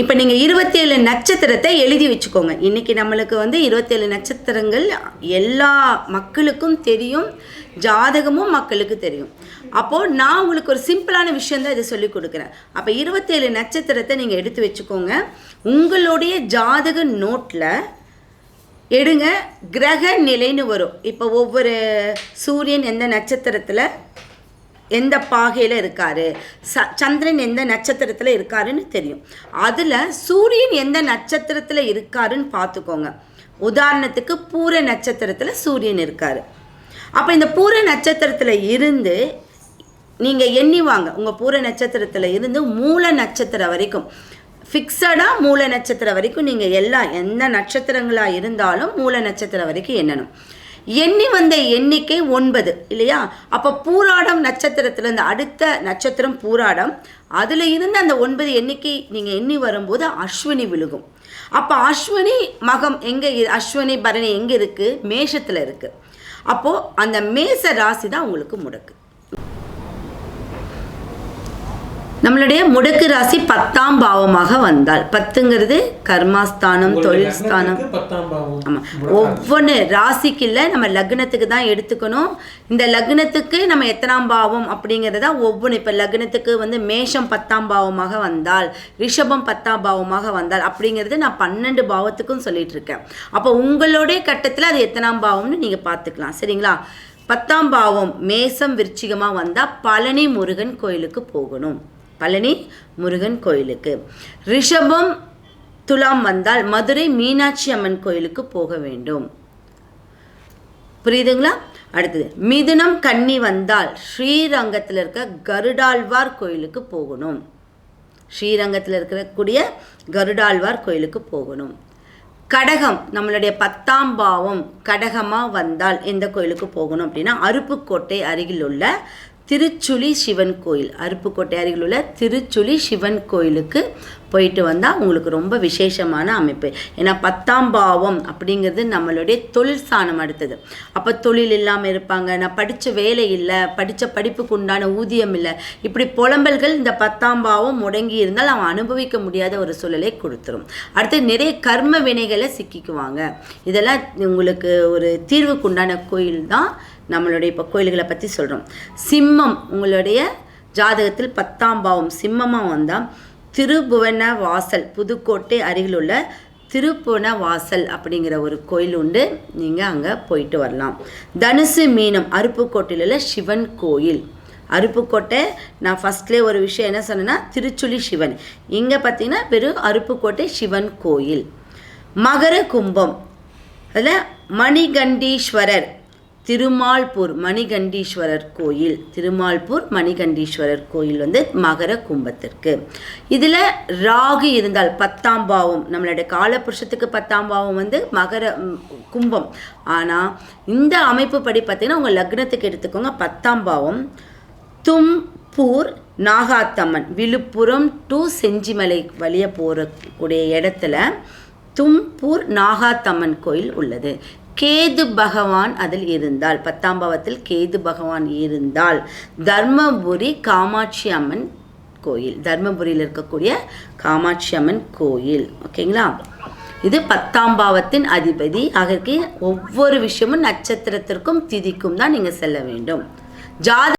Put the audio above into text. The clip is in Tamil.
இப்போ நீங்கள் இருபத்தேழு நட்சத்திரத்தை எழுதி வச்சுக்கோங்க. இன்னைக்கு நம்மளுக்கு வந்து இருபத்தேழு நட்சத்திரங்கள் எல்லா மக்களுக்கும் தெரியும் ஜாதகமும் மக்களுக்கு தெரியும். அப்போது நான் உங்களுக்கு ஒரு சிம்பிளான விஷயந்தான் இதை சொல்லி கொடுக்குறேன். அப்போ இருபத்தேழு நட்சத்திரத்தை நீங்கள் எடுத்து வச்சுக்கோங்க. உங்களுடைய ஜாதக நோட்டில் எடுங்க கிரக நிலைன்னு வரும். இப்போ ஒவ்வொரு சூரியன் எந்த நட்சத்திரத்தில்? எந்த பாகையில் இருக்காரு? ச சந்திரன் எந்த நட்சத்திரத்தில் இருக்காருன்னு தெரியும். அதில் சூரியன் எந்த நட்சத்திரத்தில் இருக்காருன்னு பார்த்துக்கோங்க. உதாரணத்துக்கு பூர நட்சத்திரத்தில் சூரியன் இருக்கார். அப்போ இந்த பூர நட்சத்திரத்தில் இருந்து நீங்கள் எண்ணி வாங்க. உங்கள் பூர நட்சத்திரத்தில் இருந்து மூல நட்சத்திரம் வரைக்கும். ஃபிக்ஸடாக மூல நட்சத்திரம் வரைக்கும் நீங்கள் எல்லா எந்த நட்சத்திரங்களாக இருந்தாலும் மூல நட்சத்திரம் வரைக்கும் எண்ணணும். எண்ணி வந்த எண்ணிக்கை ஒன்பது இல்லையா? அப்போ பூராடம் நட்சத்திரத்துலேருந்து அடுத்த நட்சத்திரம் பூராடம். அதில் இருந்து அந்த ஒன்பது எண்ணிக்கை நீங்கள் எண்ணி வரும்போது அஸ்வினி விழுகும். அப்போ அஸ்வினி மகம் எங்கே அஸ்வினி பரணி எங்கே இருக்குது மேஷத்தில் இருக்குது அப்போது அந்த மேச ராசி தான் உங்களுக்கு முடக்கு. நம்மளுடைய முடக்கு ராசி பத்தாம் பாவமாக வந்தால். பத்துங்கிறது கர்மாஸ்தானம் தொழில் ஸ்தானம். ஆமாம் ஒவ்வொன்று ராசிக்கு இல்லை நம்ம லக்னத்துக்கு தான் எடுத்துக்கணும். இந்த லக்னத்துக்கு நம்ம எத்தனாம் பாவம் அப்படிங்கிறத ஒவ்வொன்று இப்போ லக்னத்துக்கு வந்து மேஷம் பத்தாம் பாவமாக வந்தால் ரிஷபம் பத்தாம் பாவமாக வந்தால் அப்படிங்கிறது நான் பன்னெண்டு பாவத்துக்கும் சொல்லிட்டு இருக்கேன் அப்போ உங்களுடைய கட்டத்தில் அது எத்தனாம் பாவம்னு நீங்கள் பார்த்துக்கலாம் சரிங்களா? பத்தாம் பாவம் மேசம் விருச்சிகமாக வந்தால் பழனி முருகன் கோயிலுக்கு போகணும். பழனி முருகன் கோயிலுக்கு. ரிஷபம் துலாம் வந்தால் மதுரை மீனாட்சி அம்மன் கோயிலுக்கு போக வேண்டும். புரியுதுங்களா? அடுத்தது மிதுனம் கன்னி வந்தால் ஸ்ரீரங்கத்தில் இருக்க கருடாழ்வார் கோயிலுக்கு போகணும். ஸ்ரீரங்கத்தில் இருக்கக்கூடிய கருடாழ்வார் கோயிலுக்கு போகணும். கடகம் நம்மளுடைய பத்தாம் பாவம் கடகமாக வந்தால் எந்த கோயிலுக்கு போகணும் அப்படின்னா அருப்புக்கோட்டை அருகில் உள்ள திருச்சுழி சிவன் கோயில். அருப்புக்கோட்டை அருகில் உள்ள திருச்சுழி சிவன் கோயிலுக்கு போயிட்டு வந்தால் உங்களுக்கு ரொம்ப விசேஷமான அமைப்பு. ஏன்னா பத்தாம் பாவம் அப்படிங்கிறது நம்மளுடைய தொழில் ஸ்தானம் அடுத்தது. அப்போ தொழில் இல்லாமல் இருப்பாங்க. நான் படித்த வேலை இல்லை. படித்த படிப்புக்கு உண்டான ஊதியம் இல்லை. இப்படி புலம்பல்கள் இந்த பத்தாம் பாவம் முடங்கி இருந்தால் அவன் அனுபவிக்க முடியாத ஒரு சூழலை கொடுத்துரும். அடுத்து நிறைய கர்ம வினைகளை சிக்கிக்குவாங்க. இதெல்லாம் உங்களுக்கு ஒரு தீர்வுக்கு உண்டான கோயில் தான் நம்மளுடைய இப்போ கோயில்களை பற்றி சொல்கிறோம் சிம்மம் உங்களுடைய ஜாதகத்தில் பத்தாம் பாவம் சிம்மமாக வந்தால் திருபுவன வாசல் புதுக்கோட்டை அருகில் உள்ள திருப்புவன வாசல் அப்படிங்கிற ஒரு கோயில் உண்டு. நீங்கள் அங்கே போயிட்டு வரலாம். தனுசு மீனம் அருப்புக்கோட்டையில் உள்ள சிவன் கோயில். அருப்புக்கோட்டை நான் ஃபஸ்ட்லேயே ஒரு விஷயம் என்ன சொன்னேன்னா திருச்சுழி சிவன். இங்கே பார்த்தீங்கன்னா வெறும் அருப்புக்கோட்டை சிவன் கோயில். மகர கும்பம் அதில் மணிகண்டீஸ்வரர் திருமால்பூர் மணிகண்டீஸ்வரர் கோயில். திருமால்பூர் மணிகண்டீஸ்வரர் கோயில் வந்து மகர கும்பத்திற்கு. இதில் ராகு இருந்தால் பத்தாம் பாவம் நம்மளுடைய காலபுருஷத்துக்கு பத்தாம் பாவம் வந்து மகர கும்பம். ஆனால் இந்த அமைப்பு படி பார்த்திங்கன்னா உங்கள் லக்னத்துக்கு எடுத்துக்கோங்க பத்தாம் பாவம். தும்பூர் நாகாத்தம்மன் விழுப்புரம் டு செஞ்சிமலை வழியாக போகக்கூடிய இடத்துல தும்பூர் நாகாத்தம்மன் கோயில் உள்ளது. கேது பகவான் அதில் இருந்தால் பத்தாம் பாவத்தில் கேது பகவான் இருந்தால் தர்மபுரி காமாட்சி அம்மன் கோயில். தர்மபுரியில் இருக்கக்கூடிய காமாட்சி அம்மன் கோயில். ஓகேங்களா இது பத்தாம் பாவத்தின் அதிபதி. ஆகிய ஒவ்வொரு விஷயமும் நட்சத்திரத்திற்கும் திதிக்கும் தான் நீங்கள் செல்ல வேண்டும். ஜாத